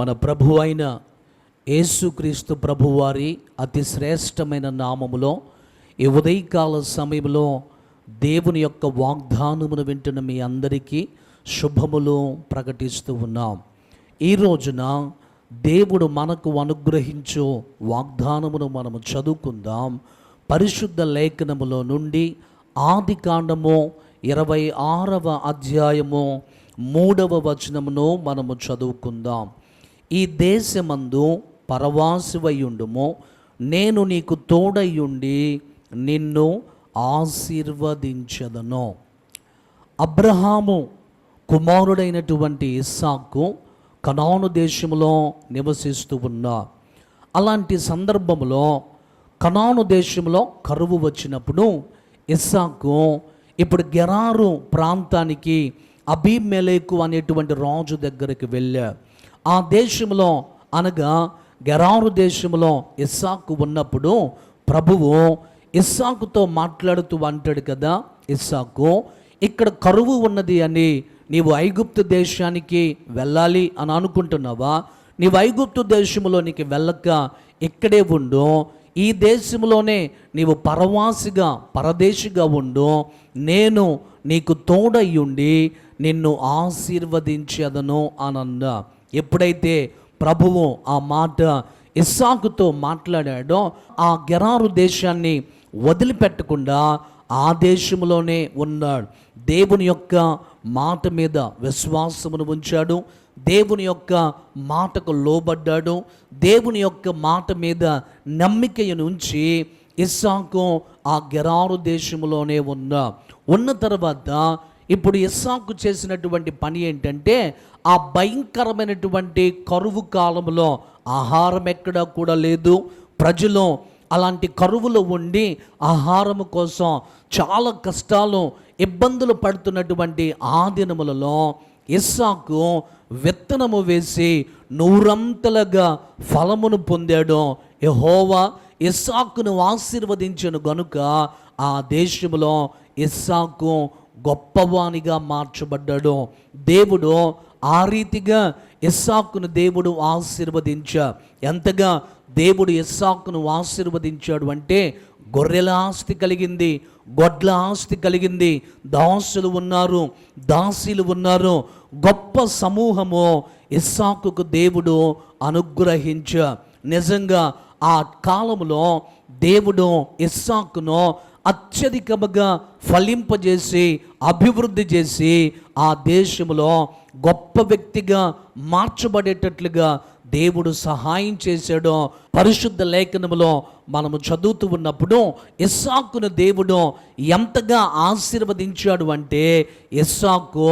మన ప్రభు అయిన యేసుక్రీస్తు ప్రభువారి అతి శ్రేష్టమైన నామములో ఈ ఉదయకాల సమయంలో దేవుని యొక్క వాగ్దానమును వింటున్న మీ అందరికీ శుభములు ప్రకటిస్తూ ఉన్నాం. ఈ రోజున దేవుడు మనకు అనుగ్రహించు వాగ్దానమును మనము చదువుకుందాం. పరిశుద్ధ లేఖనములో నుండి ఆది కాండము ఇరవై ఆరవ అధ్యాయము మూడవ వచనమును మనము చదువుకుందాం. ఈ దేశమందు పరవాసివయుండుము నేను నీకు తోడయ్యుండి నిన్ను ఆశీర్వదించదను. అబ్రహాము కుమారుడైనటువంటి ఇస్సాకు కనాను దేశంలో నివసిస్తూ ఉన్నా అలాంటి సందర్భంలో కనాను దేశంలో కరువు వచ్చినప్పుడు ఇస్సాకు ఇప్పుడు గెరారు ప్రాంతానికి అభిమెలేకు అనేటువంటి రాజు దగ్గరికి వెళ్ళా. ఆ దేశంలో అనగా గెరారు దేశంలో ఇస్సాకు ఉన్నప్పుడు ప్రభువు ఇస్సాకుతో మాట్లాడుతూ అంటాడు కదా ఇస్సాకు ఇక్కడ కరువు ఉన్నది అని నీవు ఐగుప్తు దేశానికి వెళ్ళాలి అని అనుకుంటున్నావా? నీవు ఐగుప్తు దేశంలోనికి వెళ్ళక ఇక్కడే ఉండు. ఈ దేశంలోనే నీవు పరవాసిగా పరదేశిగా ఉండు. నేను నీకు తోడయ్యుండి నిన్ను ఆశీర్వదించదను అనన్న ఎప్పుడైతే ప్రభువు ఆ మాట ఇస్సాకుతో మాట్లాడాడో ఆ గెరారు దేశాన్ని వదిలిపెట్టకుండా ఆ దేశంలోనే ఉన్నాడు. దేవుని యొక్క మాట మీద విశ్వాసమును ఉంచాడు. దేవుని యొక్క మాటకు లోబడ్డాడు. దేవుని యొక్క మాట మీద నమ్మికను ఉంచి ఇస్సాకు ఆ గెరారు దేశంలోనే ఉన్నా. ఉన్న తర్వాత ఇప్పుడు ఇస్సాకు చేసినటువంటి పని ఏంటంటే ఆ భయంకరమైనటువంటి కరువు కాలంలో ఆహారం ఎక్కడా కూడా లేదు. ప్రజలు అలాంటి కరువులో ఉండి ఆహారము కోసం చాలా కష్టాలు ఇబ్బందులు పడుతున్నటువంటి ఆ దినములలో ఇస్సాకు విత్తనము వేసి నూరంతలుగా ఫలమును పొందాడు. యహోవా ఇస్సాకును ఆశీర్వదించను గనుక ఆ దేశంలో ఇస్సాకు గొప్పవానిగా మార్చబడ్డాడు. దేవుడు ఆ రీతిగా ఇస్సాకును దేవుడు ఆశీర్వదించ. ఎంతగా దేవుడు ఇస్సాకును ఆశీర్వదించాడు అంటే గొర్రెల ఆస్తి కలిగింది గొడ్ల ఆస్తి కలిగింది. దాసులు ఉన్నారు దాసీలు ఉన్నారు. గొప్ప సమూహము ఇస్సాకుకు దేవుడు అనుగ్రహించ. నిజంగా ఆ కాలంలో దేవుడు ఇస్సాకును అత్యధికముగా ఫలింపజేసి అభివృద్ధి చేసి ఆ దేశంలో గొప్ప వ్యక్తిగా మార్చబడేటట్లుగా దేవుడు సహాయం చేశాడో పరిశుద్ధ లేఖనములో మనము చదువుతూ ఉన్నప్పుడు ఇస్సాకును దేవుడు ఎంతగా ఆశీర్వదించాడు అంటే ఇస్సాకు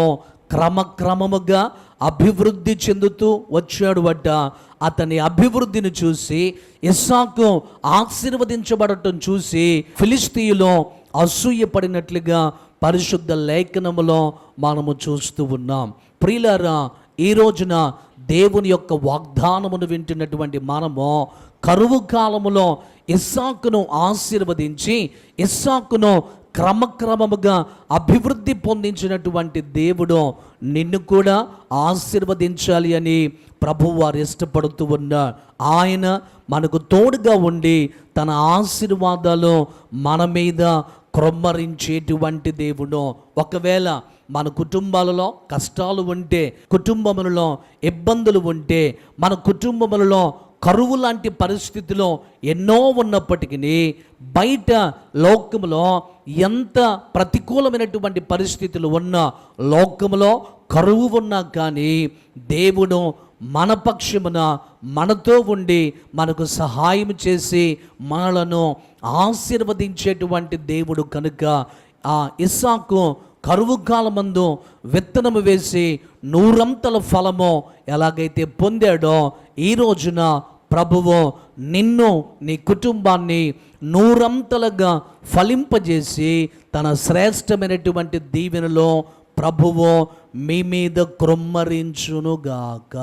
క్రమక్రమముగా అభివృద్ధి చెందుతూ వచ్చాడు అడ్డ అతని అభివృద్ధిని చూసి ఇస్సాకు ఆశీర్వదించబడటం చూసి ఫిలిస్తీయులో అసూయపడినట్లుగా పరిశుద్ధ లేఖనములో మనము చూస్తూ ఉన్నాం. ప్రియులారా ఈ రోజున దేవుని యొక్క వాగ్దానమును వింటున్నటువంటి మనము కరువు కాలములో ఇస్సాకును ఆశీర్వదించి ఇస్సాకును క్రమక్రమముగా అభివృద్ధి పొందించినటువంటి దేవుడు నిన్ను కూడా ఆశీర్వదించాలి అని ప్రభు వారు ఇష్టపడుతూ ఉన్నారు ఆయన మనకు తోడుగా ఉండి తన ఆశీర్వాదాలు మన మీద క్రొమ్మరించేటువంటి దేవుడు. ఒకవేళ మన కుటుంబాలలో కష్టాలు ఉంటే కుటుంబములలో ఇబ్బందులు ఉంటే మన కుటుంబములలో కరువు లాంటి పరిస్థితిలో ఎన్నో ఉన్నప్పటికీ బయట లోకంలో ఎంత ప్రతికూలమైనటువంటి పరిస్థితులు ఉన్న లోకములో కరువు ఉన్నా కానీ దేవుడు మన పక్షమున మనతో ఉండి మనకు సహాయం చేసి మనలను ఆశీర్వదించేటువంటి దేవుడు కనుక ఆ ఇస్సాకు కరువు కాలమందు విత్తనము వేసి నూరంతల ఫలము ఎలాగైతే పొందాడో ఈ రోజున ప్రభువు నిన్ను నీ కుటుంబాన్ని నూరంతలుగా ఫలింపజేసి తన శ్రేష్టమైనటువంటి దీవెనలో ప్రభువు మీ మీద క్రొమ్మరించునుగాక